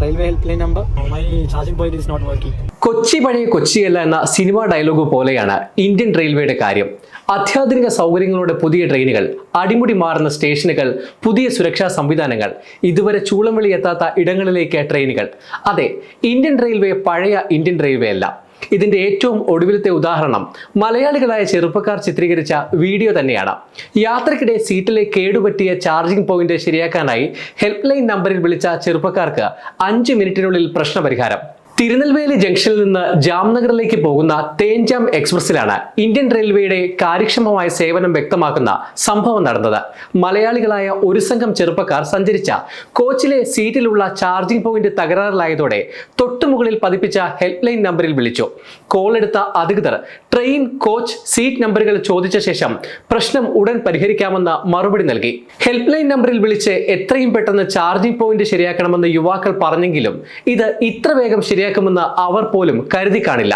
Railway help line number my charging point is not working Kochi പഴയ കൊച്ചിയല്ല എന്ന cinema dialogue പോലെയാണ് Indian റെയിൽവേയുടെ കാര്യം. അത്യാധുനിക സൗകര്യങ്ങളുടെ പുതിയ ട്രെയിനുകൾ അടിമുടി മാറുന്ന സ്റ്റേഷനുകൾ പുതിയ സുരക്ഷാ സംവിധാനങ്ങൾ ഇതുവരെ ചൂളംവിളി എത്താത്ത ഇടങ്ങളിലേക്ക് ട്രെയിനുകൾ. അതെ ഇന്ത്യൻ റെയിൽവേ പഴയ ഇന്ത്യൻ റെയിൽവേ അല്ല. ഇതിന്റെ ഏറ്റവും ഒടുവിലത്തെ ഉദാഹരണം മലയാളികളായ ചെറുപ്പക്കാർ ചിത്രീകരിച്ച വീഡിയോ തന്നെയാണ്. യാത്രക്കിടെ സീറ്റിലെ കേടുപറ്റിയ ചാർജിംഗ് പോയിന്റ് ശരിയാക്കാനായി ഹെൽപ്പ് ലൈൻ നമ്പറിൽ വിളിച്ച ചെറുപ്പക്കാർക്ക് അഞ്ച് മിനിറ്റിനുള്ളിൽ പ്രശ്നപരിഹാരം. തിരുനെൽവേലി ജംഗ്ഷനിൽ നിന്ന് ജാംനഗറിലേക്ക് പോകുന്ന തേൻജാം എക്സ്പ്രസിലാണ് ഇന്ത്യൻ റെയിൽവേയുടെ കാര്യക്ഷമമായ സേവനം വ്യക്തമാക്കുന്ന സംഭവം നടന്നത്. മലയാളികളായ ഒരു സംഘം ചെറുപ്പക്കാർ സഞ്ചരിച്ച കോച്ചിലെ സീറ്റിലുള്ള ചാർജിംഗ് പോയിന്റ് തകരാറിലായതോടെ തൊട്ടുമുകളിൽ പതിപ്പിച്ച ഹെൽപ്പ് ലൈൻ നമ്പറിൽ വിളിച്ചു. കോൾ എടുത്ത അധികൃതർ ട്രെയിൻ കോച്ച് സീറ്റ് നമ്പറുകൾ ചോദിച്ച ശേഷം പ്രശ്നം ഉടൻ പരിഹരിക്കാമെന്ന് മറുപടി നൽകി. ഹെൽപ്പ് ലൈൻ നമ്പറിൽ വിളിച്ച് എത്രയും പെട്ടെന്ന് ചാർജിംഗ് പോയിന്റ് ശരിയാക്കണമെന്ന് യുവാക്കൾ പറഞ്ഞെങ്കിലും ഇത് ഇത്ര വേഗം ശരിയാക്കുമെന്ന് അവർ പോലും കരുതി കാണില്ല.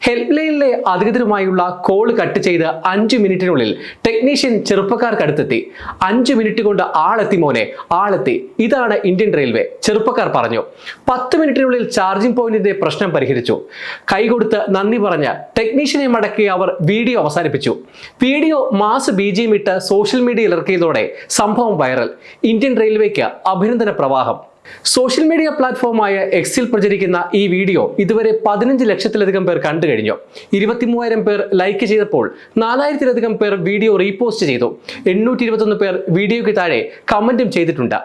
ഹെൽപ്പ് ലൈനിലെ അധികൃതരുമായുള്ള കോൾ കട്ട് ചെയ്ത് അഞ്ച് മിനിറ്റിനുള്ളിൽ ടെക്നീഷ്യൻ ചെറുപ്പക്കാർക്കടുത്തെത്തി. അഞ്ച് മിനിറ്റ് കൊണ്ട് ആളെത്തി മോനെ. ആളെത്തി. ഇതാണ് ഇന്ത്യൻ റെയിൽവേ. ചെറുപ്പക്കാർ പറഞ്ഞു. പത്ത് മിനിറ്റിനുള്ളിൽ ചാർജിംഗ് പോയിന്റിന്റെ പ്രശ്നം പരിഹരിച്ചു. കൈകൊടുത്ത് നന്ദി പറഞ്ഞ് ടെക്നീഷ്യനെ മടക്കി അവർ വീഡിയോ അവസാനിപ്പിച്ചു. വീഡിയോ മാസ് ബി ജിയും ഇട്ട് സോഷ്യൽ മീഡിയയിൽ ഇറക്കിയതോടെ സംഭവം വൈറൽ. ഇന്ത്യൻ റെയിൽവേക്ക് അഭിനന്ദന പ്രവാഹം. സോഷ്യൽ മീഡിയ പ്ലാറ്റ്ഫോമായ എക്സിൽ പ്രചരിക്കുന്ന ഈ വീഡിയോ ഇതുവരെ പതിനഞ്ച് ലക്ഷത്തിലധികം പേർ കണ്ടു കഴിഞ്ഞു. ഇരുപത്തിമൂവായിരം പേർ ലൈക്ക് ചെയ്തപ്പോൾ നാലായിരത്തിലധികം പേർ വീഡിയോ റീപോസ്റ്റ് ചെയ്തു. എണ്ണൂറ്റി ഇരുപത്തൊന്ന് പേർ വീഡിയോയ്ക്ക് താഴെ കമന്റും ചെയ്തിട്ടുണ്ട്.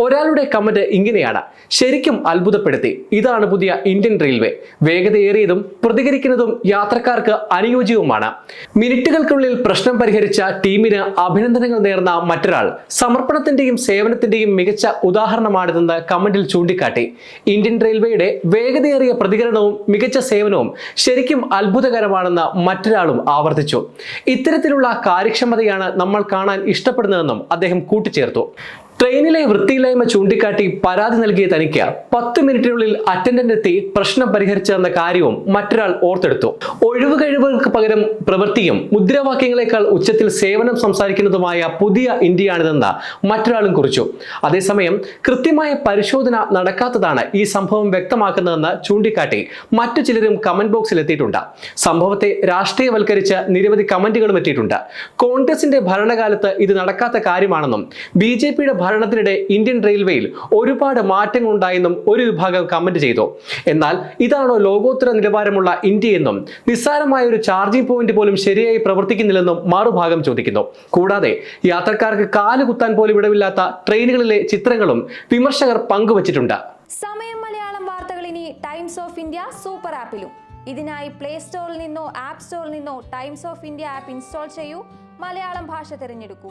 ഒരാളുടെ കമന്റ് ഇങ്ങനെയാണ്. ശരിക്കും അത്ഭുതപ്പെടുത്തി. ഇതാണ് പുതിയ ഇന്ത്യൻ റെയിൽവേ. വേഗതയേറിയതും പ്രതികരിക്കുന്നതും യാത്രക്കാർക്ക് അനുയോജ്യവുമാണ്. മിനിറ്റുകൾക്കുള്ളിൽ പ്രശ്നം പരിഹരിച്ച ടീമിന് അഭിനന്ദനങ്ങൾ നേർന്ന മറ്റൊരാൾ സമർപ്പണത്തിന്റെയും സേവനത്തിന്റെയും മികച്ച ഉദാഹരണമാണിതെന്ന് കമന്റിൽ ചൂണ്ടിക്കാട്ടി. ഇന്ത്യൻ റെയിൽവേയുടെ വേഗതയേറിയ പ്രതികരണവും മികച്ച സേവനവും ശരിക്കും അത്ഭുതകരമാണെന്ന് മറ്റൊരാളും ആവർത്തിച്ചു. ഇത്തരത്തിലുള്ള കാര്യക്ഷമതയാണ് നമ്മൾ കാണാൻ ഇഷ്ടപ്പെടുന്നതെന്നും അദ്ദേഹം കൂട്ടിച്ചേർത്തു. ട്രെയിനിലെ വൃത്തിയില്ലായ്മ ചൂണ്ടിക്കാട്ടി പരാതി നൽകിയ തനിക്ക് പത്ത് മിനിറ്റിനുള്ളിൽ അറ്റൻഡന്റ് എത്തി പ്രശ്നം പരിഹരിച്ചെന്ന കാര്യവും മറ്റൊരാൾ ഓർത്തെടുത്തു. ഒഴിവ് കഴിവുകൾക്ക് പകരം പ്രവൃത്തിയും മുദ്രാവാക്യങ്ങളെക്കാൾ ഉച്ചത്തിൽ സേവനം സംസാരിക്കുന്നതുമായ പുതിയ ഇന്ത്യയാണിതെന്ന് മറ്റൊരാളും കുറിച്ചു. അതേസമയം കൃത്യമായ പരിശോധന നടക്കാത്തതാണ് ഈ സംഭവം വ്യക്തമാക്കുന്നതെന്ന് ചൂണ്ടിക്കാട്ടി മറ്റു ചിലരും കമന്റ് ബോക്സിൽ എത്തിയിട്ടുണ്ട്. സംഭവത്തെ രാഷ്ട്രീയവൽക്കരിച്ച് നിരവധി കമന്റുകളും എത്തിയിട്ടുണ്ട്. കോൺഗ്രസിന്റെ ഭരണകാലത്ത് ഇത് നടക്കാത്ത കാര്യമാണെന്നും ബി ജെ പിയുടെ ഭരണത്തിനിടെ ഇന്ത്യൻ റെയിൽവേയിൽ ഒരുപാട് മാറ്റങ്ങൾ ഉണ്ടായെന്നും ഒരു വിഭാഗം കമന്റ് ചെയ്തു. എന്നാൽ ഇതാണോ ലോകോത്തര നിലവാരമുള്ള ഇന്ത്യയെന്നും നിസ്സാരമായ ഒരു ചാർജിംഗ് പോയിന്റ് പോലും ശരിയായി പ്രവർത്തിക്കുന്നില്ലെന്നും മറുഭാഗം ചോദിക്കുന്നു. കൂടാതെ യാത്രക്കാർക്ക് കാൽ കുത്താൻ പോലും ഇടവില്ലാത്ത ട്രെയിനുകളിലെ ചിത്രങ്ങളും വിമർശകർ പങ്കുവച്ചിട്ടുണ്ട്. സമയം മലയാളം വാർത്തകൾ ഇനി ടൈംസ് ഓഫ് ഇന്ത്യ സൂപ്പർ ആപ്പിലും. ഇതിനായി പ്ലേ സ്റ്റോറിൽ നിന്നോ ആപ്പ് സ്റ്റോറിൽ നിന്നോ Times of India app install ചെയ്യൂ. മലയാളം ഭാഷ തിരഞ്ഞെടുക്കൂ.